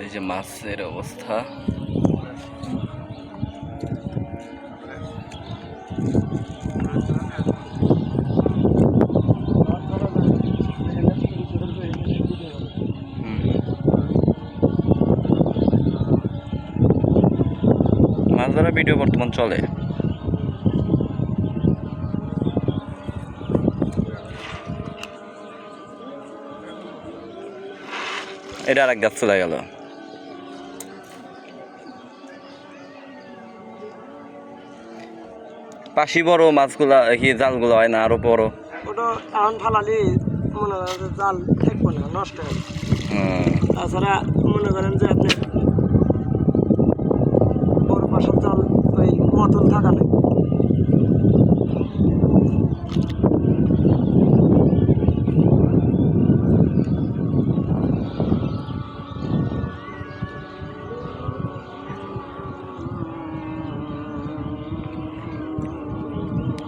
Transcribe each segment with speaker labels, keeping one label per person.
Speaker 1: এই যে মাছের অবস্থা। মাছ ধরা ভিডিও বর্তমান চলে। এটা আর এক গাছ চলে গেল। পাশি বড় মাছগুলা কি জালগুলো হয় না আরও বড়?
Speaker 2: ওটা এখন ফালালি মনে করেন জাল থাকব না নষ্ট হবে তাছাড়া মনে করেন যে আপনি বড় পাশের জাল ওই মতন থাকা নেই।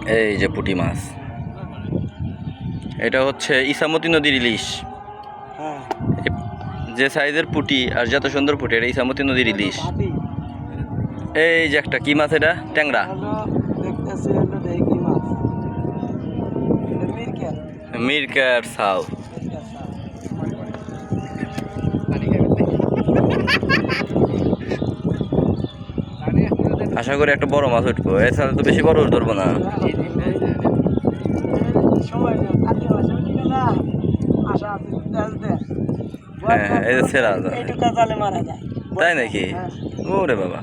Speaker 1: এই যে পুটি মাছ। এটা হচ্ছে ইসামতি নদীর ইলিশ।
Speaker 2: হ্যাঁ।
Speaker 1: যে সাইজের পুটি আর যত সুন্দর পুটি এটা ইসামতি নদীর ইলিশ। এই যে একটা কি মাছ এটা? ট্যাংরা। মিরকার সাউ। আশা করি একটা বড় মাছ উঠবো। এছাড়া তো বেশি বড় ধরবো না।
Speaker 2: দে
Speaker 1: হ্যাঁ, এই তাই নাকি?
Speaker 2: হ্যাঁ।
Speaker 1: ওরে বাবা।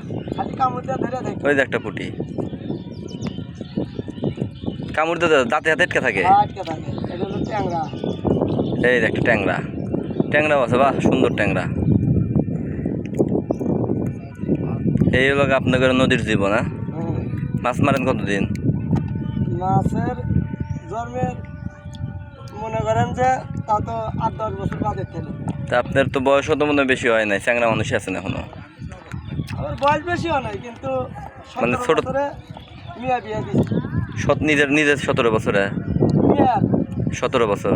Speaker 1: ওই যে একটা পুঁটি। কামড় দিয়ে দাঁতে হাতে আটকে থাকে। এই যে একটা ট্যাংরা। ট্যাংরাও আছে বাহ সুন্দর ট্যাংরা। এই হলো আপনাদের নদীর জীবন হ্যাঁ? মাছ মারেন কতদিন?
Speaker 2: মাছের জন্মের মনে করেন যে তা তো আট দশ বছর বাদের থেকে
Speaker 1: তা আপনার তো বয়স তো মনে হয় বেশি হয় নাই চ্যাংরা মানুষই আছেন এখনও।
Speaker 2: আমার বয়স বেশি হয় নাই কিন্তু
Speaker 1: মানে ছোট-
Speaker 2: মিয়া বিয়ে দিছি
Speaker 1: সত নিজের নিজের সতেরো বছরে? সতেরো বছর।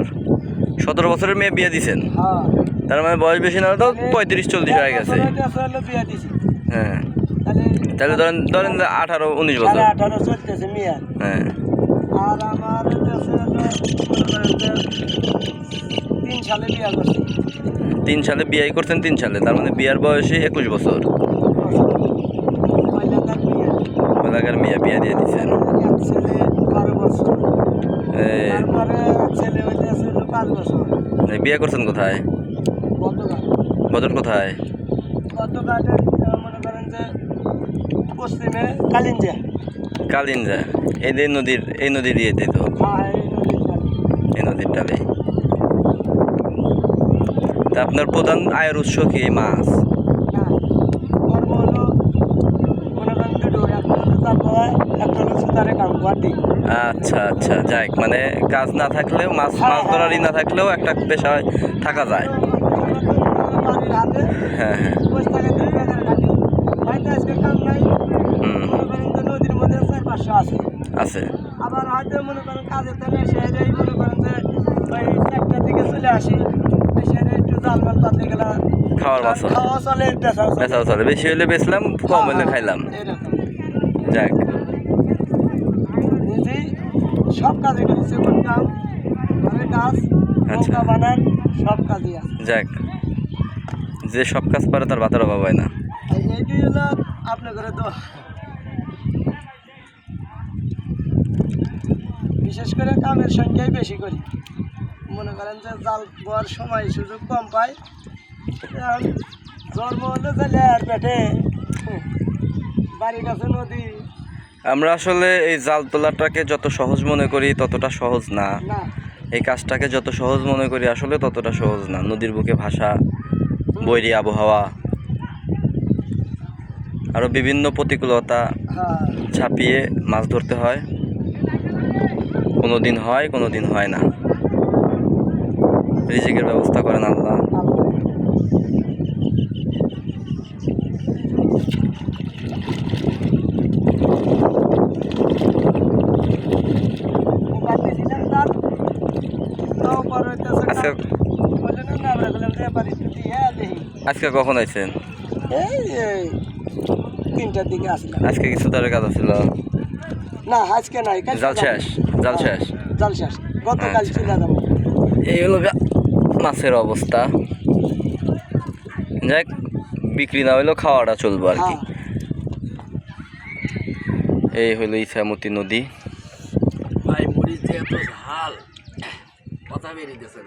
Speaker 1: সতেরো বছরের মেয়ে বিয়ে দিছেন
Speaker 2: হ্যাঁ।
Speaker 1: তার মানে বয়স বেশি না তো পঁয়ত্রিশ চল্লিশ হয়ে গেছে। হ্যাঁ।
Speaker 2: তাহলে
Speaker 1: ধরেন ধরেন আঠারো উনিশ বছর।
Speaker 2: আঠারো চলতেছে
Speaker 1: হ্যাঁ।
Speaker 2: আর আমার তিন সালে বিয়ে করছি।
Speaker 1: তিন সালে বিয়ে করছেন তিন সালে তার মানে বিয়ার বয়সে একুশ বছর।
Speaker 2: এলাকার মিয়া।
Speaker 1: বিয়ে দিয়ে দিচ্ছেন বিয়ে করছেন কোথায়? বদর কোথায়
Speaker 2: গতকালের মনে করেন যে পশ্চিমে কালিঞ্জা।
Speaker 1: কালিনজা এই যে নদীর এই নদীর ইয়েতে তো
Speaker 2: হ্যাঁ এই নদীর
Speaker 1: ডালে তা আপনার প্রধান আয়ের উৎস কি এই মাছ
Speaker 2: গুয়াহাটি
Speaker 1: আচ্ছা আচ্ছা যাই মানে কাজ না থাকলেও মাছ মাছ ধরারই না থাকলেও একটা পেশায় থাকা যায়। হ্যাঁ হ্যাঁ।
Speaker 2: নদীর মধ্যে চার পাঁচশো আছে।
Speaker 1: আছে
Speaker 2: আবার হয়তো মনে করেন কাজে তেলে এসে যাই মনে করেন যে ওই একটা দিকে চলে আসি এসে একটু জাল মাল পাতলে গেলা
Speaker 1: খাওয়ার হয়।
Speaker 2: খাওয়া চলে বেচাও চলে।
Speaker 1: বেশি হলে বেচলাম কম হলে খাইলাম। যাক।
Speaker 2: নিজেই সব কাজে করেছি কোন কাম? ঘরের কাজ
Speaker 1: আচ্ছা।
Speaker 2: নৌকা বানান সব কাজই আছে।
Speaker 1: যাক। যে সব কাজ পারে তার ভাতের অভাব হয় না।
Speaker 2: এই এইটাই হলো আপনার ঘরে তো বিশেষ করে কামের সংখ্যাই বেশি করি। মনে করেন যে জাল বোয়ার সময় সুযোগ কম পাই। জন্ম হলে তাহলে আর পেটে বাড়ির কাছে নদী।
Speaker 1: আমরা আসলে এই জাল তোলাটাকে যত সহজ মনে করি ততটা সহজ না। এই কাজটাকে যত সহজ মনে করি আসলে ততটা সহজ না। নদীর বুকে ভাষা বৈরী আবহাওয়া আরও বিভিন্ন প্রতিকূলতা
Speaker 2: হ্যাঁ।
Speaker 1: ছাপিয়ে মাছ ধরতে হয়। কোনো দিন হয় কোনো দিন হয় না। রিজিকের ব্যবস্থা করেন আল্লাহ। আজকে কখন আইছেন?
Speaker 2: তিনটার দিকে আসলাম।
Speaker 1: আজকে কিছু তার কাজ ছিল
Speaker 2: না আজকে নাই
Speaker 1: জাল। শেষ জাল শেষ।
Speaker 2: জাল শেষ। গতকাল
Speaker 1: আচ্ছা।
Speaker 2: চলে যাব।
Speaker 1: এই হলো মাছের অবস্থা। যাক বিক্রি না হইলেও খাওয়াটা চলবো আর কি।
Speaker 2: হ্যাঁ।
Speaker 1: এই হলো ইছামতি নদী।
Speaker 3: ভাই মরিচ যে এত ঝাল। কথা বেরিয়েছে